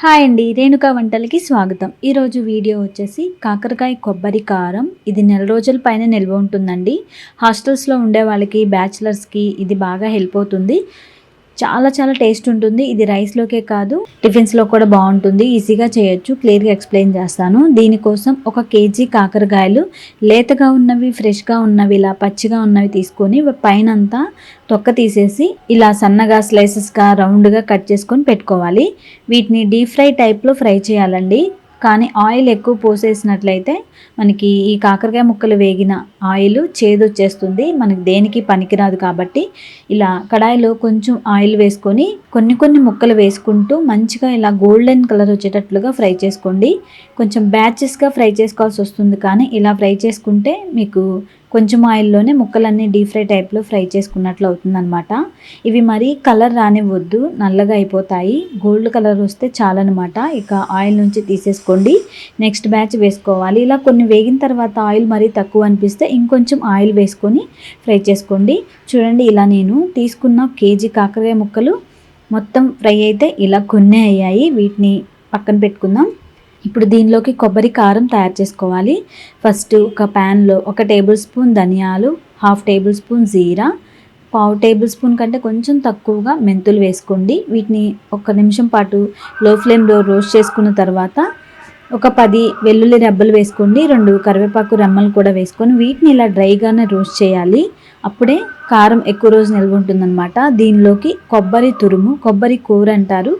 Hi అండి రేణుకా వంటలకి స్వాగతం. ఈరోజు వీడియో వచ్చేసి కాకరకాయ కొబ్బరి కారం. ఇది నెల రోజుల పైన నిల్వ ఉంటుందండి. హాస్టల్స్లో ఉండే వాళ్ళకి బ్యాచిలర్స్కి ఇది బాగా హెల్ప్ అవుతుంది. చాలా చాలా టేస్ట్ ఉంటుంది. ఇది రైస్లోకే కాదు టిఫిన్స్లో కూడా బాగుంటుంది. ఈజీగా చేయొచ్చు క్లియర్గా ఎక్స్ప్లెయిన్ చేస్తాను. దీనికోసం ఒక కేజీ కాకరకాయలు లేతగా ఉన్నవి ఫ్రెష్గా ఉన్నవి ఇలా పచ్చిగా ఉన్నవి తీసుకొని పైన అంతా తొక్క తీసేసి ఇలా సన్నగా స్లైసెస్గా రౌండ్గా కట్ చేసుకొని పెట్టుకోవాలి. వీటిని డీప్ ఫ్రై టైప్లో ఫ్రై చేయాలండి. కానీ ఆయిల్ ఎక్కువ పోసేసినట్లయితే మనకి ఈ కాకరకాయ ముక్కలు వేగిన ఆయిల్ చేదు వచ్చేస్తుంది మనకి దేనికి పనికిరాదు కాబట్టి ఇలా కడాయిలో కొంచెం ఆయిల్ వేసుకొని కొన్ని కొన్ని ముక్కలు వేసుకుంటూ మంచిగా ఇలా గోల్డెన్ కలర్ వచ్చేటట్లుగా ఫ్రై చేసుకోండి. కొంచెం బ్యాచెస్గా ఫ్రై చేసుకోవాల్సి వస్తుంది కానీ ఇలా ఫ్రై చేసుకుంటే మీకు కొంచెం ఆయిల్లోనే ముక్కలన్నీ డీప్ ఫ్రై టైప్లో ఫ్రై చేసుకున్నట్లు అవుతుందన్నమాట. ఇవి మరీ కలర్ రానివ్వద్దు నల్లగా అయిపోతాయి. గోల్డ్ కలర్ వస్తే చాలన్నమాట. ఇక ఆయిల్ నుంచి తీసేసుకోండి. నెక్స్ట్ బ్యాచ్ వేసుకోవాలి. ఇలా కొన్ని వేగిన తర్వాత ఆయిల్ మరీ తక్కువ అనిపిస్తే ఇంకొంచెం ఆయిల్ వేసుకొని ఫ్రై చేసుకోండి. చూడండి ఇలా నేను తీసుకున్న కేజీ కాకరకాయ ముక్కలు మొత్తం ఫ్రై అయితే ఇలా కొన్ని అయ్యాయి. వీటిని పక్కన పెట్టుకుందాం. ఇప్పుడు దీనిలోకి కొబ్బరి కారం తయారు చేసుకోవాలి. ఫస్ట్ ఒక ప్యాన్లో ఒక టేబుల్ స్పూన్ ధనియాలు హాఫ్ టేబుల్ స్పూన్ జీరా పావు టేబుల్ స్పూన్ కంటే కొంచెం తక్కువగా మెంతులు వేసుకోండి. వీటిని ఒక నిమిషం పాటు లో ఫ్లేమ్లో రోస్ట్ చేసుకున్న తర్వాత ఒక పది వెల్లుల్లి రెబ్బలు వేసుకోండి రెండు కరివేపాకు రెమ్మలు కూడా వేసుకొని వీటిని ఇలా డ్రైగానే రోస్ట్ చేయాలి. అప్పుడే కారం ఎక్కువ రోజు నిల్వ ఉంటుందన్నమాట. దీనిలోకి కొబ్బరి తురుము కొబ్బరి కూర అంటారు.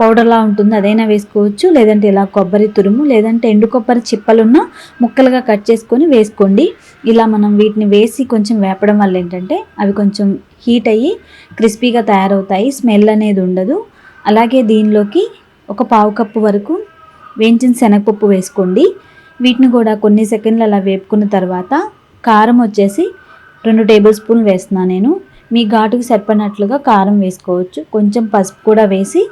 పౌడర్లా ఉంటుంది అదైనా వేసుకోవచ్చు. లేదంటే ఇలా కొబ్బరి తురుము లేదంటే ఎండు కొబ్బరి చిప్పలున్న ముక్కలుగా కట్ చేసుకొని వేసుకోండి. ఇలా మనం వీటిని వేసి కొంచెం వేపడం వల్ల ఏంటంటే అవి కొంచెం హీట్ అయ్యి క్రిస్పీగా తయారవుతాయి. స్మెల్ అనేది ఉండదు. అలాగే దీనిలోకి ఒక పావు కప్పు వరకు వేయించిన శనగపప్పు వేసుకోండి. వీటిని కూడా కొన్ని సెకండ్లు అలా వేపుకున్న తర్వాత కారం వచ్చేసి రెండు టేబుల్ స్పూన్లు వేస్తున్నాను నేను. మీ ఘాటుకు సరిపడినట్లుగా కారం వేసుకోవచ్చు. కొంచెం పసుపు కూడా వేసి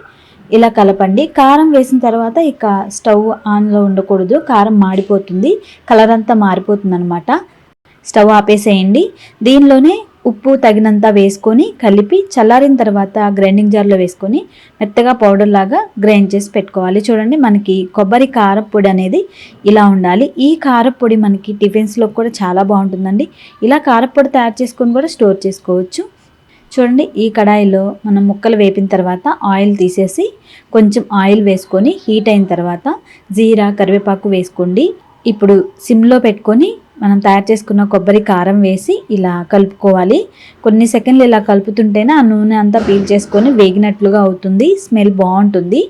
ఇలా కలపండి. కారం వేసిన తర్వాత ఇక స్టవ్ ఆన్లో ఉండకూడదు. కారం మాడిపోతుంది. కలర్ అంతా మారిపోతుంది అనమాట స్టవ్ ఆపేసేయండి. దీనిలోనే ఉప్పు తగినంత వేసుకొని కలిపి చల్లారిన తర్వాత గ్రైండింగ్ జార్లో వేసుకొని మెత్తగా పౌడర్ లాగా గ్రైండ్ చేసి పెట్టుకోవాలి. చూడండి మనకి కొబ్బరి కారపొడి అనేది ఇలా ఉండాలి. ఈ కారపొడి మనకి టిఫిన్స్లో కూడా చాలా బాగుంటుందండి. ఇలా కారపొడి తయారు చేసుకొని కూడా స్టోర్ చేసుకోవచ్చు. చూడండి ఈ కడాయిలో మనం ముక్కలు వేపిన తర్వాత ఆయిల్ తీసేసి కొంచెం ఆయిల్ వేసుకొని హీట్ అయిన తర్వాత జీరా కరివేపాకు వేసుకోండి. ఇప్పుడు సిమ్లో పెట్టుకొని మనం తయారు చేసుకున్న కొబ్బరి కారం వేసి ఇలా కలుపుకోవాలి. కొన్ని సెకండ్లు ఇలా కలుపుతుంటేనే ఆ నూనె అంతా పీల్ చేసుకొని వేగినట్లుగా అవుతుంది. స్మెల్ బాగుంటుంది.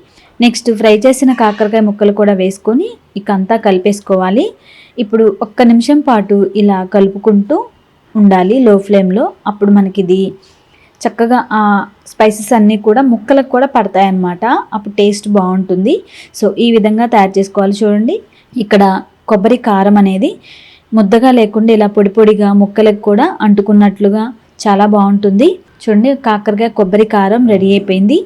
నెక్స్ట్ ఫ్రై చేసిన కాకరకాయ ముక్కలు కూడా వేసుకొని ఇక అంతా కలిపేసుకోవాలి. ఇప్పుడు ఒక్క నిమిషం పాటు ఇలా కలుపుకుంటూ ఉండాలి లో ఫ్లేమ్లో. అప్పుడు మనకి ఇది చక్కగా ఆ స్పైసెస్ అన్నీ కూడా ముక్కలకు కూడా పడతాయి అన్నమాట అప్పుడు టేస్ట్ బాగుంటుంది. సో ఈ విధంగా తయారు చేసుకోవాలి చూడండి. ఇక్కడ కొబ్బరి కారం అనేది ముద్దగా లేకుండా ఇలా పొడి పొడిగా ముక్కలకు కూడా అంటుకున్నట్లుగా చాలా బాగుంటుంది. చూడండి కాకరకాయ కొబ్బరి కారం రెడీ అయిపోయింది.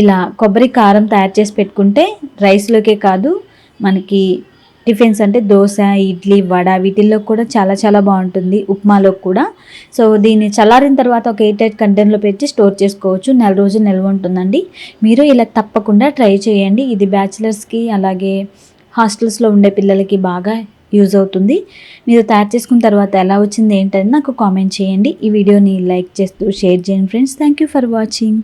ఇలా కొబ్బరి కారం తయారు చేసి పెట్టుకుంటే రైస్లోకే కాదు మనకి టిఫిన్స్ అంటే దోశ ఇడ్లీ వడ వీటిల్లో కూడా చాలా చాలా బాగుంటుంది ఉప్మాలో కూడా. సో దీన్ని చల్లారిన తర్వాత ఒక ఎయిట్ ఎయిట్ కంటెంట్లో పెట్టి స్టోర్ చేసుకోవచ్చు. నెల రోజులు నిల్వ ఉంటుందండి. మీరు ఇలా తప్పకుండా ట్రై చేయండి. ఇది బ్యాచిలర్స్కి అలాగే హాస్టల్స్లో ఉండే పిల్లలకి బాగా యూజ్ అవుతుంది. మీరు తయారు చేసుకున్న తర్వాత ఎలా వచ్చింది ఏంటని నాకు కామెంట్ చేయండి. ఈ వీడియోని లైక్ చేస్తూ షేర్ చేయండి friends. Thank you for watching.